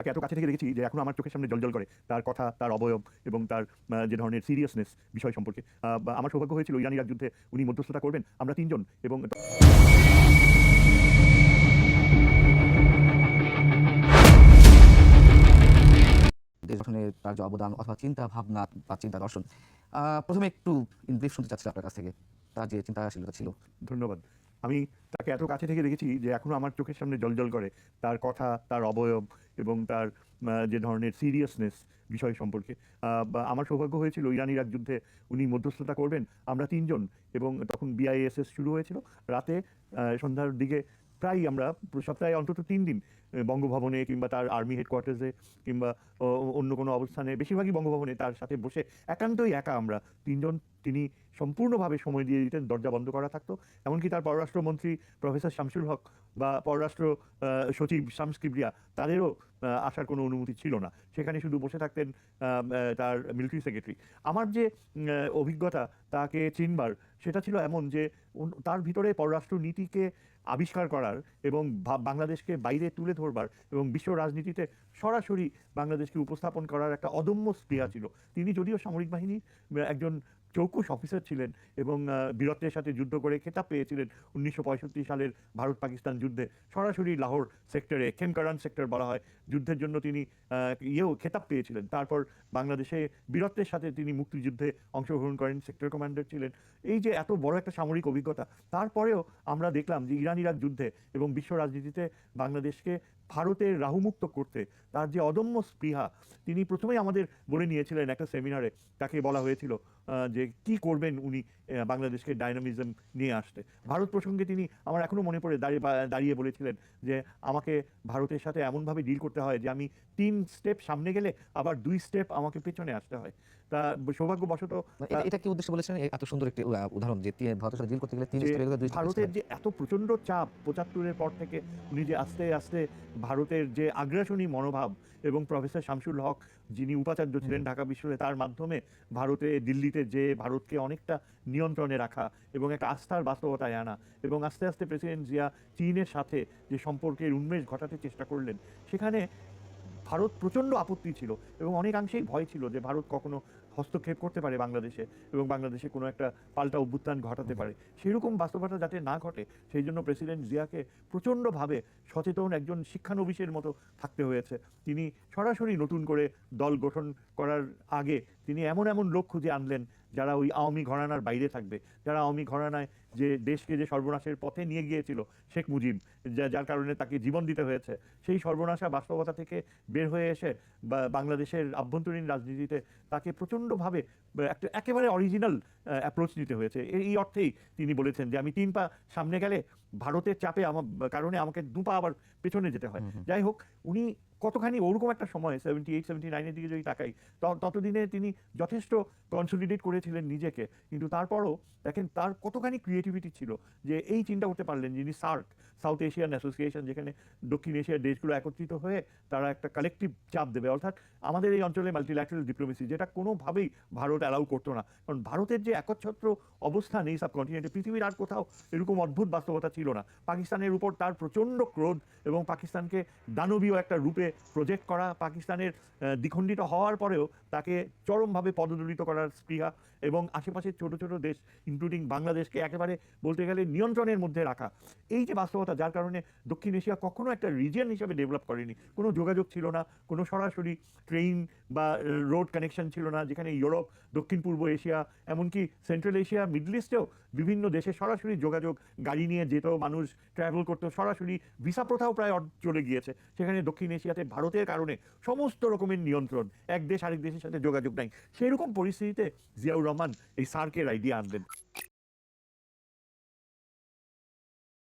তাকে এত কাছে থেকে দেখেছি যে এখন আমার চোখের সামনে জলজল করে। তার কথা তার অবয়ব এবং তার যে ধরনের সিরিয়াসনেস বিষয় সম্পর্কে। আমার সৌভাগ্য হয়েছিল ইরান ইরাক যুদ্ধে উনি মধ্যস্থতা করবেন। আমরা তিনজন এবং দেশ গঠনে তার যে অবদান অথবা চিন্তা ভাবনা বা চিন্তা দর্শন। প্রথমে একটু ইন ব্রিফ শুনতে চাচ্ছিলাম আপনার কাছ থেকে। তার যে চিন্তাশীলতা ছিল। ধন্যবাদ। আমি তাকে এত কাছে থেকে দেখেছি যে এখনও আমার চোখের সামনে জলজল করে। তার কথা, তার অবয়ব এবং তার যে ধরনের সিরিয়াসনেস বিষয় সম্পর্কে। আমার সৌভাগ্য হয়েছিল ইরান ইরাক যুদ্ধে উনি মধ্যস্থতা করবেন। আমরা তিনজন এবং তখন বিআইএসএস শুরু হয়েছিল। রাতে সন্ধ্যার দিকে প্রায় আমরা সপ্তাহে অন্তত তিন দিন বঙ্গভবনে কিংবা তার আর্মি হেডকোয়ার্টার্সে কিংবা অন্য কোনো অবস্থানে, বেশিরভাগই বঙ্গভবনে তার সাথে বসে একান্তই একা আমরা তিনজন তিনি সম্পূর্ণভাবে সময় দিয়ে দিতেন দরজা বন্ধ করা থাকতো। এমনকি তার পররাষ্ট্রমন্ত্রী প্রফেসর শামসুল হক বা পররাষ্ট্র সচিব শামস কিবরিয়া তাদেরও আসার কোনো অনুমতি ছিল না। সেখানে শুধু বসে থাকতেন তার মিলিটারি সেক্রেটারি আমার যে অভিজ্ঞতা তাকে চিনবার সেটা ছিল এমন যে তার ভিতরে পররাষ্ট্র নীতিকে আবিষ্কার করার এবং বাংলাদেশকে বাইরে তুলে ধরবার এবং বিশ্ব রাজনীতিতে সরাসরি বাংলাদেশকে উপস্থাপন করার একটা অদম্য স্পৃহা ছিল। তিনি যদিও সামরিক বাহিনীর আহ, একজন চৌকুশ অফিসার ছিলেন এবং বীরত্বের সাথে যুদ্ধ করে খেতাব পেয়েছিলেন উনিশশো পঁয়ষট্টি সালের ভারত পাকিস্তান যুদ্ধে। সরাসরি লাহোর সেক্টরে খেমকারান সেক্টর বলা হয়। যুদ্ধের জন্য তিনি ইয়েও খেতাব পেয়েছিলেন। তারপর বাংলাদেশে বীরত্বের সাথে তিনি মুক্তিযুদ্ধে অংশগ্রহণ করেন, সেক্টর কমান্ডার ছিলেন। এই যে এত বড় একটা সামরিক অভিজ্ঞতা, তারপরেও আমরা দেখলাম যে ইরান ইরাক যুদ্ধে এবং বিশ্ব রাজনীতিতে বাংলাদেশকে ভারতের রাহুমুক্ত করতে, তার যে অদম্য স্পৃহা, তিনি প্রথমেই আমাদের বলে নিয়েছিলেন একটা সেমিনারে, তাকে বলা হয়েছিল যে কি করবেন উনি বাংলাদেশকে ডাইনামিজম নিয়ে আসতে। ভারত প্রসঙ্গে তিনি আমার এখনও মনে পড়ে, দাঁড়িয়ে দাঁড়িয়ে বলেছিলেন যে আমাকে ভারতের সাথে এমনভাবে ডিল করতে হয় যে আমি তিন স্টেপ সামনে গেলে আবার দুই স্টেপ আমাকে পেছনে আসতে হয়। তা সৌভাগ্যবশত এটা- কি উদ্দেশ্য বলেছেন? এত সুন্দর একটি উদাহরণ যে ভারতের সাথে ডিল করতে গেলে তিন ভারতের যে এত প্রচণ্ড চাপ পঁচাত্তরের পর থেকে উনি যে আস্তে আস্তে ভারতের যে আগ্রাসনী মনোভাব এবং প্রফেসর শামসুল হক যিনি উপাচার্য ছিলেন ঢাকা বিশ্ববিদ্যালয়ে তার মাধ্যমে ভারতে দিল্লিতে যে ভারতকে অনেকটা নিয়ন্ত্রণে রাখা এবং একটা আস্থার বাস্তবতায় আনা এবং আস্তে আস্তে প্রেসিডেন্ট জিয়া চীনের সাথে যে সম্পর্কের উন্মেষ ঘটাতে চেষ্টা করলেন সেখানে ভারত প্রচণ্ড আপত্তি ছিল এবং অনেকাংশেই ভয় ছিল যে ভারত কখনো হস্তক্ষেপ করতে পারে বাংলাদেশে এবং বাংলাদেশে কোনো একটা পাল্টা অভ্যুত্থান ঘটাতে পারে। সেরকম বাস্তবতা যাতে না ঘটে, সেই জন্য প্রেসিডেন্ট জিয়াকে প্রচণ্ডভাবে সচেতন একজন শিক্ষানবিশের মতো থাকতে হয়েছে। তিনি সরাসরি নতুন করে দল গঠন করার আগে তিনি এমন এমন লোক খুঁজে আনলেন যারা ওই আওয়ামী ঘরানার বাইরে থাকবে। যারা আওয়ামী ঘরানায় যে দেশকে যে সর্বনাশের পথে নিয়ে গিয়েছিল, শেখ মুজিব যার কারণে তাকে জীবন দিতে হয়েছে, সেই সর্বনাশা বাস্তবতা থেকে বের হয়ে এসে বাংলাদেশের আভ্যন্তরীণ রাজনীতিতে তাকে প্রচণ্ডভাবে একটা একেবারে অরিজিনাল অ্যাপ্রোচ নিতে হয়েছে। এই এই অর্থেই তিনি বলেছেন যে আমি তিন পা সামনে গেলে ভারতের চাপে আমার কারণে আমাকে দু পা আবার পেছনে যেতে হয়। যাই হোক উনি কতখানি ওরকম একটা সময় সেভেন্টি এইট সেভেন্টি নাইনের দিকে যদি তাকাই ততদিনে তিনি যথেষ্ট কনসলিডেট করেছিলেন নিজেকে। কিন্তু তারপরও দেখেন, তার কতখানি ক্রিয়েটিভিটি ছিল যে এই চিন্তা করতে পারলেন যিনি সার্ক, সাউথ এশিয়ান অ্যাসোসিয়েশন, যেখানে দক্ষিণ এশিয়ার দেশগুলো একত্রিত হয়ে তারা একটা কালেকটিভ চাপ দেবে। অর্থাৎ আমাদের এই অঞ্চলে মাল্টিল্যাটারাল ডিপ্লোমেসি যেটা কোনোভাবেই ভারত অ্যালাউ করতো না। কারণ ভারতের যে একচ্ছত্র অবস্থান এই সাবকন্টিনেন্টে পৃথিবীর আর কোথাও এরকম অদ্ভুত বাস্তবতা ছিল না। পাকিস্তানের উপর তার প্রচণ্ড ক্রোধ এবং পাকিস্তানকে দানবীয় একটা রূপে প্রজেক্ট করা পাকিস্তানের দ্বিখণ্ডিত হওয়ার পরেও তাকে চরমভাবে পদদলিত করার স্পৃহা এবং আশেপাশের ছোট ছোট দেশ ইনক্লুডিং বাংলাদেশকে একেবারে বলতে গেলে নিয়ন্ত্রণের মধ্যে রাখা। এই যে বাস্তবতা, যার কারণে দক্ষিণ এশিয়া কখনো একটা রিজিয়ন হিসেবে ডেভেলপ করেনি। কোনো যোগাযোগ ছিল না, কোনো সরাসরি ট্রেন বা রোড কানেকশন ছিল না, যেখানে ইউরোপ দক্ষিণ পূর্ব এশিয়া, এমনকি সেন্ট্রাল এশিয়া মিডল ইস্টেও বিভিন্ন দেশে সরাসরি যোগাযোগ, গাড়ি নিয়ে যেত, মানুষ ট্রাভেল করতো, সরাসরি ভিসা প্রথাও প্রায় চলে গিয়েছে। সেখানে দক্ষিণ এশিয়াতে ভারতের কারণে সমস্ত রকমের নিয়ন্ত্রণ, এক দেশ আরেক দেশের সাথে যোগাযোগ নাই। সেরকম পরিস্থিতিতে জিয়াউর রহমান এই সার্কের আইডিয়া আনলেন